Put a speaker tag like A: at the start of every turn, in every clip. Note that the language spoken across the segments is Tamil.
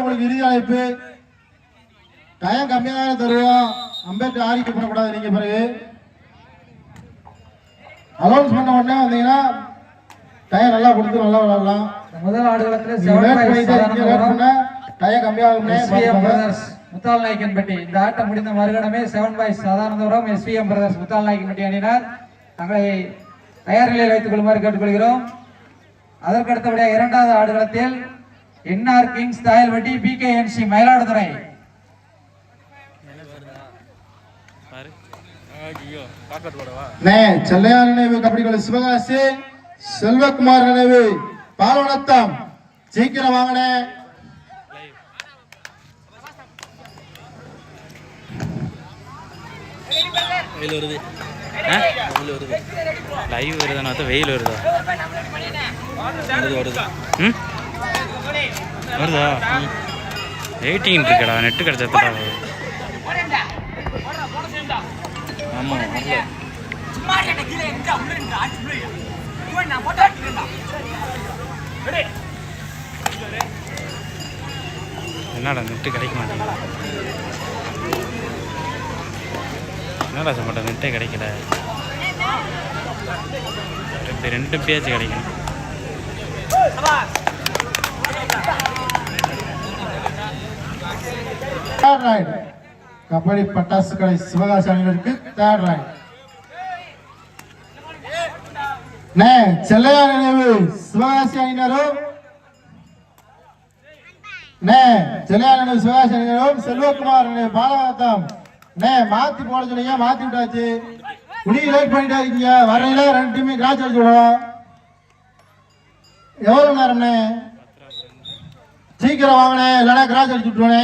A: உங்களுக்கு இறுதி அழைப்பு டயம் கம்மியாக தான் தருவோம் அம்பேத்கர் ஆரிக்க பண்ணக்கூடாது நீங்க பிறகு. அலௌன்ஸ் பண்ண உடனே வந்தீங்கன்னா டயம் நல்லா கொடுத்து நல்லா விளாடலாம்.
B: முதல் ஆடுகளத்தில்
A: டயம்.
B: பிரதர்ஸ் முத்தால் நாயக்கன்பட்டி இந்த ஆட்டம் முடிந்த மறுகணமே seven by Sadharanapuram SVM brothers Muthal Nayakkanpatti அணியினர். தங்களை தயார் நிலையில் வைத்துக் கொள்ளுமாறு கேட்டுக்கொள்கிறோம். அதற்கு அடுத்தபடியாக இரண்டாவது ஆடுகளத்தில் NR kings Thayalpatti PKNC Mayiladuthurai
C: பாரு ஐயோ பாக்கெட் போடவா
A: நே செல்லையா நினைவு கபடி கோலி சிவகாசி செல்வகுமார் நினைவு பால்வனத்தம். சீக்கிரம் வாங்கினே
C: வெயில் வருது. வெயில் வருது. லைவ் வருதுன்னா தான் வெயில் வருதா வருது வருது? ம்? வருதா? ம் வெயிட்டிங் இருக்கடா நெட்டு கிடச்சா ஆமாம் என்னடா நெட்டு கிடைக்க மாட்டேங்குது. என்னடா சொல்ல நெட்டே கிடைக்கல. ரெண்டு ரெண்டு பேச்சு கிடைக்கும்
A: தேர்ட் ரைட் கபடி பட்டாசு கடை சிவகாசி அணியினருக்கு தேர்ட் ரைட் நே செல்லையா நினைவு. சிவகாசி அணியினரும். நே செல்லையா நினைவு சிவகாசி அணியினரும். செல்வகுமார் நினைவு பாலவனத்தம் நே மாத்தி போட சொன்னீங்க மாத்தி விட்டாச்சு. குடி லேட் பண்ணிட்டா இருக்கீங்க வரையில ரெண்டு டீமே கிராச் அடிச்சு விடுவோம் எவ்வளவு நேரம்ண்ணே சீக்கிரம் வாங்கினே இல்லைன்னா கிராச் அடிச்சு விட்டுருவேனே.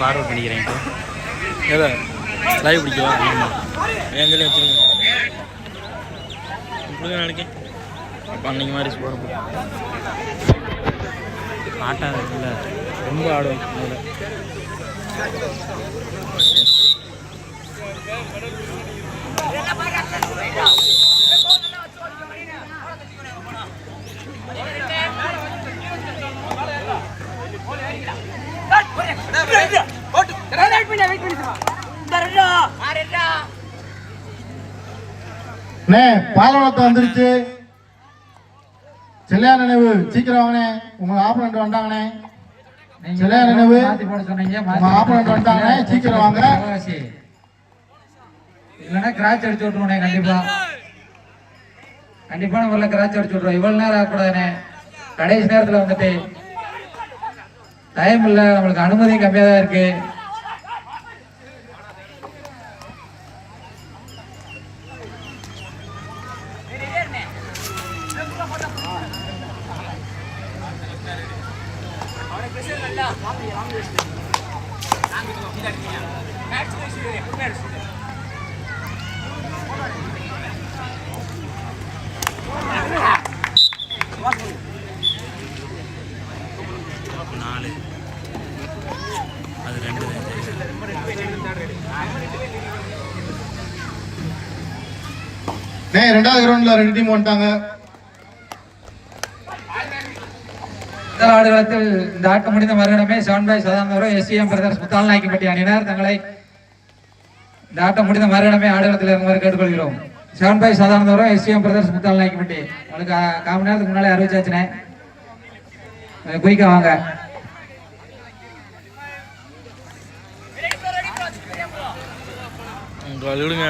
C: ஃபார்வர்ட் பண்ணிக்கிறேன் எதை லைவ் பிடிக்கவா ஆமாம் எங்கேயும் வச்சுருங்க? இப்படி நாளைக்கு? அப்போ அன்னைக்கு மாதிரி போகிற ஆட்டாது இல்லை. ரொம்ப ஆடும் அதில்
A: பாலவளத்தை வந்துருச்சு. செல்லையா நினைவு. சீக்கிரம் வாங்கண்ணே. உங்க ஆப்பனண்ட் வந்தாங்கண்ணே. செல்லையா நினைவு ஆப்பனண்ட் வந்தாங்க சீக்கிரம் வாங்க.
B: இல்லைன்னா கிராச் அடிச்சு விட்டுருவோண்ணே கண்டிப்பா. கண்டிப்பான முறையில் கிராச் அடிச்சு விட்ருவோம் இவ்வளவு நேரம் ஆகக்கூடாதுண்ணே கடைசி நேரத்துல வந்துட்டு டைம் இல்லை நம்மளுக்கு அனுமதி கம்மியாக தான் இருக்கு.
C: நாலு அது ரெண்டு
A: ரெண்டாவது கிரவுண்ட்ல ரெண்டு டீம் வந்துட்டாங்க.
B: முதல் ஆடுகளத்தில் இந்த ஆட்டம் முடிந்த மறுகணமே seven boy Sadanthavaram SVM brothers Muthal Naikuppatti அணியினர். தங்களை இந்த ஆட்டம் முடிந்த மறுகணமே ஆடுகளத்தில் இருக்குமாறு கேட்டுக்கொள்கிறோம். Seven boy Sadanandavaram SVM brothers Muthal Naikuppatti உங்களுக்கு மணி நேரத்துக்கு முன்னாலே அறிவிச்சாச்சுனே குயிக்கா வாங்க.
C: விடுங்க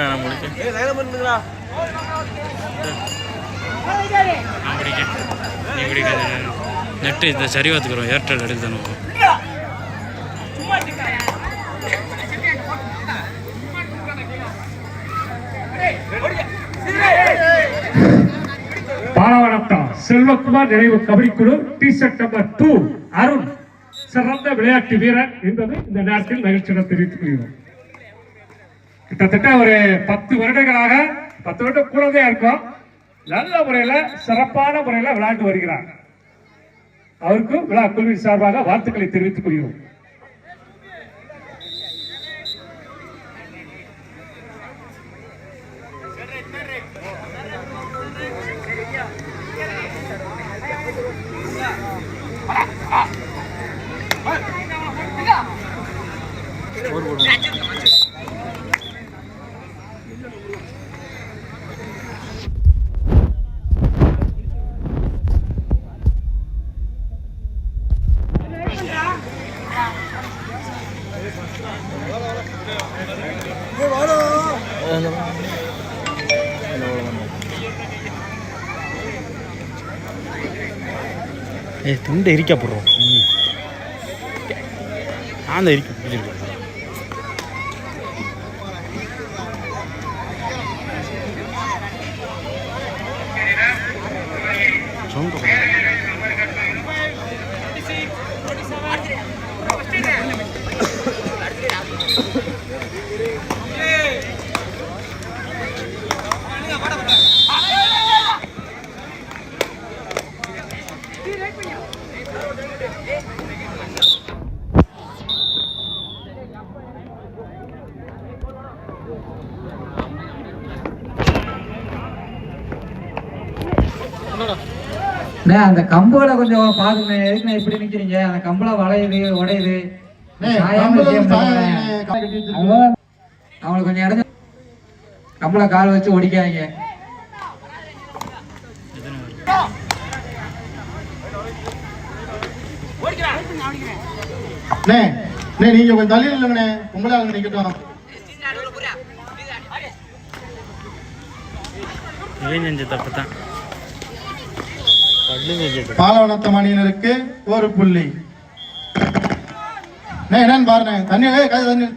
C: நான் முடிக்க நெட்டு இந்த சரி பார்த்துக்குறோம் ஏர்டெல் எடுத்து
D: செல்வகுமார் நினைவு கபடிக்குழு T shirt number two Arun. சிறந்த விளையாட்டு வீரர் என்பது இந்த நேரத்தில் மகிழ்ச்சியுடன் தெரிவித்துக் கொள்கிறோம். கிட்டத்தட்ட ஒரு பத்து வருடங்களாக பத்து வருடம் கூடவே இருக்கும். நல்ல முறையில சிறப்பான முறையில விளையாண்டு வருகிறார். அவருக்கு விழா குழுவின் சார்பாக வாழ்த்துக்களை தெரிவித்துக் கொள்கிறோம்.
C: ஏ துண்டை இருக்க போடுறோம்? நான் தான் எரிக்க பிடிச்சிருக்கேன்.
B: அந்த கம்புகளை கொஞ்சம் பாருங்க. எதுக்குண்ணே இப்படி நிக்கிறீங்க? அந்த கம்பளை வளையுது உடையுது. அவங்களுக்கு கொஞ்சம் இடைஞ்ச கம்பளை கால் வச்சு ஒடிக்காதீங்க.
A: அண்ணே, அண்ணே, நீங்க கொஞ்சம் தள்ளி இல்லைங்கண்ணே உங்களே நிக்கட்டும்.
C: செஞ்ச தப்பு தான்
A: பாலவனத்து மணியினருக்கு ஒரு புள்ளி. என்னன்னு பாருங்க தண்ணி தண்ணி.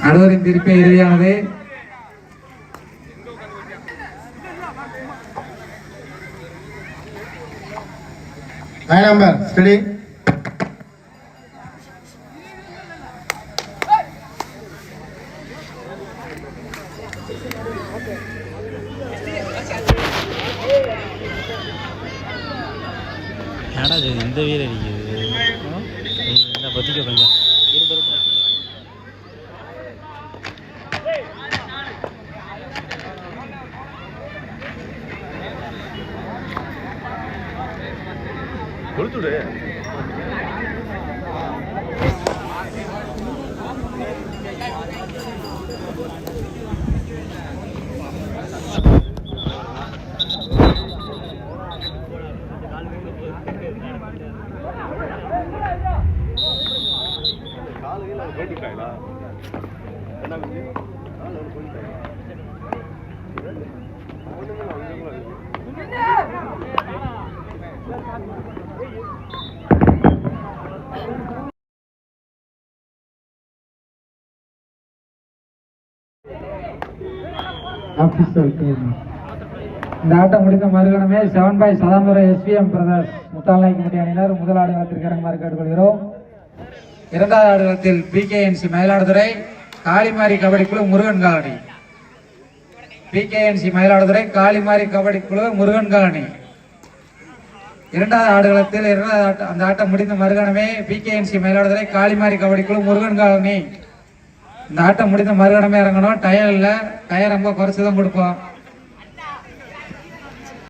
B: நடுவரின் திருப்பி இறுதியானது.
A: நைன் நம்பர் ஸ்டடி
C: என்னடா இது இந்த வீர அடிக்குது? இந்த பத்திக்க கொஞ்சம்
B: இந்த ஆட்டம் முடிந்த மறுகணமே seven boy Sathambara SVM brothers முத்தாலை committee அணியினர் முதல் ஆடுகளத்திற்கு இறங்குமாறு கேட்டுக்கொள்கிறோம். இரண்டாவது ஆடுகளத்தில் பிகேஎன்சி மயிலாடுதுறை. காளிமாரி கபடி குழு முருகன் காலனி. பிகேஎன்சி மயிலாடுதுறை காளிமாரி கபடி குழு முருகன் காலனி. இரண்டாவது ஆடுகளத்தில் இரண்டாவது ஆட்டம் அந்த ஆட்டம் முடிந்த மறுகணமே பிகேஎன்சி மயிலாடுதுறை காளிமாரி கபடி குழு முருகன் காலனி. இந்த ஆட்டம் முடிந்த மறுகணமே இறங்கணும். டயர் இல்லை. டயர் ரொம்ப குறைச்சி தான் கொடுப்போம்.